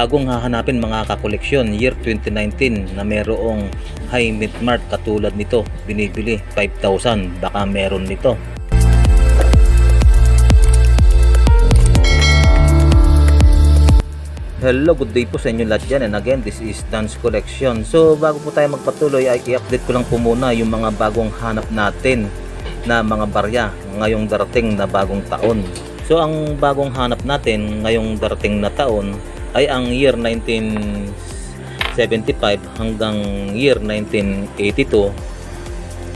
bagong hahanapin mga kakoleksyon year 2019 na merong high mint mark katulad nito. Binibili 5,000 baka meron nito. Hello, good day po sa inyo lahat dyan. And again this is Dance Collection. So bago po tayo magpatuloy ay i-update ko lang po muna yung mga bagong hanap natin na mga barya ngayong darating na bagong taon. So ang bagong hanap natin ngayong darating na taon ay ang year 1975 hanggang year 1982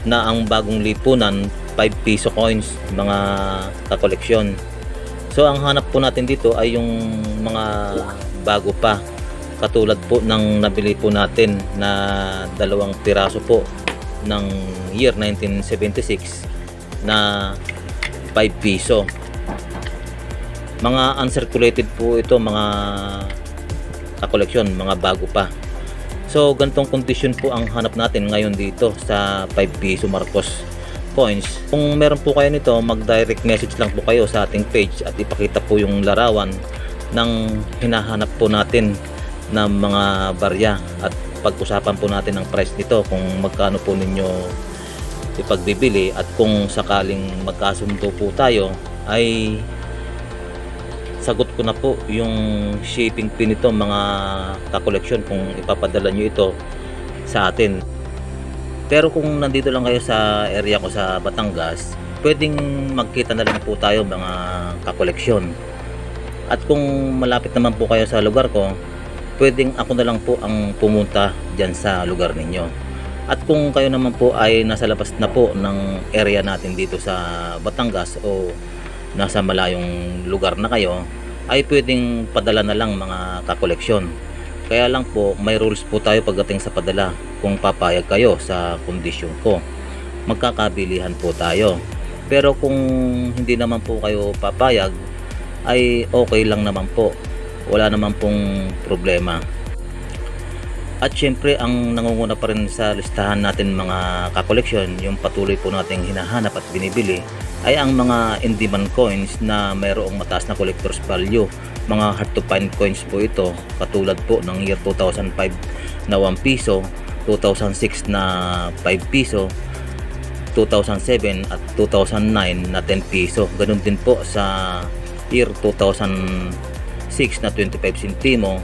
na ang bagong lipunan 5 piso coins mga kakoleksyon. So ang hanap po natin dito ay yung mga bago pa katulad po ng nabili po natin na dalawang piraso po ng year 1976 na 5 piso mga uncirculated po ito mga kakoleksyon mga bago pa. So gantong kondisyon po ang hanap natin ngayon dito sa 5 piso Marcos coins. Kung meron po kayo nito mag direct message lang po kayo sa ating page at ipakita po yung larawan ng hinahanap po natin ng mga barya at pag-usapan po natin ang price nito kung magkano po ninyo ipagbibili at kung sakaling magkasundo po tayo ay ko na po yung shipping fee nito mga kakoleksyon kung ipapadala nyo ito sa atin pero kung nandito lang kayo sa area ko sa Batangas pwedeng magkita na lang po tayo mga kakoleksyon at kung malapit naman po kayo sa lugar ko, pwedeng ako na lang po ang pumunta dyan sa lugar ninyo. At kung kayo naman po ay nasa labas na po ng area natin dito sa Batangas o nasa malayong lugar na kayo, ay pwedeng padala na lang mga kakoleksyon. Kaya lang po, may rules po tayo pagdating sa padala kung papayag kayo sa kondisyon ko. Magkakabilihan po tayo. Pero kung hindi naman po kayo papayag, ay okay lang naman po wala naman pong problema at syempre ang nangunguna pa rin sa listahan natin mga kakoleksyon yung patuloy po nating hinahanap at binibili ay ang mga in-demand coins na mayroong mataas na collector's value. Mga hard to find coins po ito katulad po ng year 2005 na 1 piso 2006 na 5 piso 2007 at 2009 na 10 piso. Ganun din po sa year 2006 na 25 centimo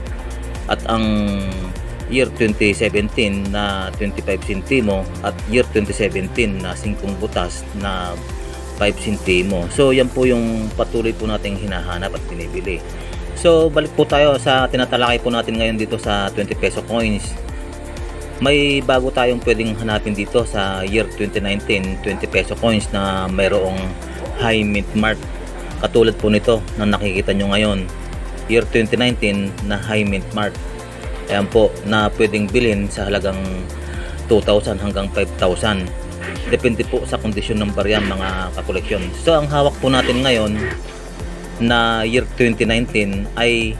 at ang year 2017 na 25 centimo at year 2017 na 5 butas na 5 centimo. So yan po yung patuloy po nating hinahanap at binibili. So balik po tayo sa tinatalakay po natin ngayon dito sa 20 peso coins. May bago tayong pwedeng hanapin dito sa year 2019 20 peso coins na mayroong high mint mark Katulad po nito na nakikita nyo ngayon, year 2019 na high mint mark. Ayan po, na pwedeng bilhin sa halagang 2,000 hanggang 5,000. Depende po sa kondisyon ng barya mga kakoleksyon. So ang hawak po natin ngayon na year 2019 ay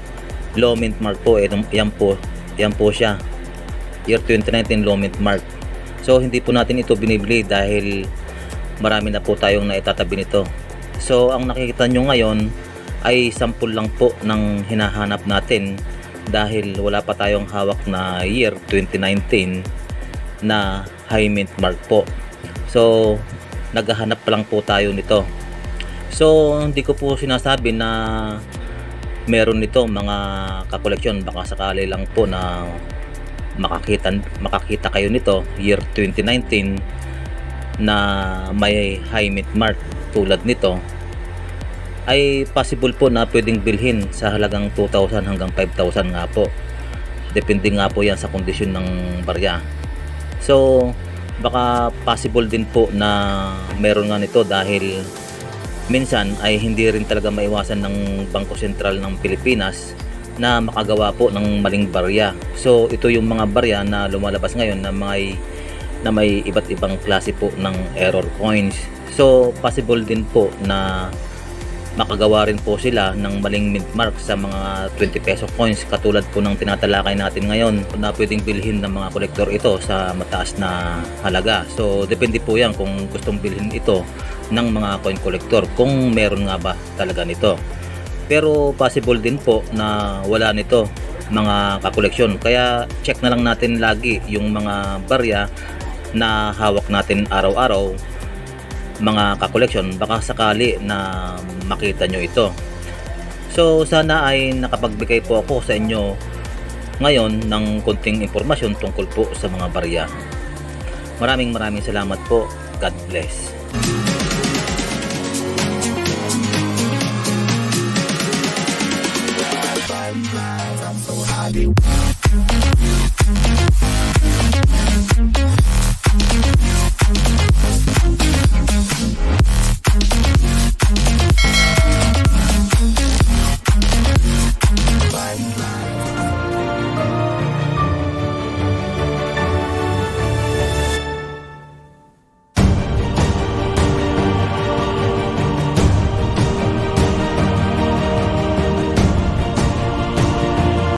low mint mark po. Yan, yan po, yan po siya. Year 2019 low mint mark. So hindi po natin ito binibili dahil marami na po tayong naitatabi nito So ang nakikita nyo ngayon ay sample lang po ng hinahanap natin dahil wala pa tayong hawak na year 2019 na high mint mark po. So naghahanap lang po tayo nito. So hindi ko po sinasabi na meron nito mga kakoleksyon. Baka sakali lang po na makakita makakita kayo nito year 2019 na may high mint mark tulad nito. Ay possible po na pwedeng bilhin sa halagang 2,000 hanggang 5,000 nga po. Depende nga po yan sa kondisyon ng barya. So baka possible din po na meron nga nito dahil minsan ay hindi rin talaga maiwasan ng Bangko Sentral ng Pilipinas na makagawa po ng maling barya. So ito yung mga barya na lumalabas ngayon na may na may iba't ibang klase po ng error coins. So, possible din po na makagawa rin po sila ng maling mint mark sa mga 20 peso coins katulad po ng tinatalakay natin ngayon na pwedeng bilhin ng mga kolektor ito sa mataas na halaga. So, depende po yan kung gustong bilhin ito ng mga coin collector kung meron nga ba talaga nito. Pero possible din po na wala nito mga kakoleksyon. Kaya check na lang natin lagi yung mga barya na hawak natin araw-araw mga kakoleksyon baka sakali na makita nyo ito. So sana ay nakapagbigay po ako sa inyo ngayon ng konting impormasyon tungkol po sa mga barya maraming maraming salamat po. God bless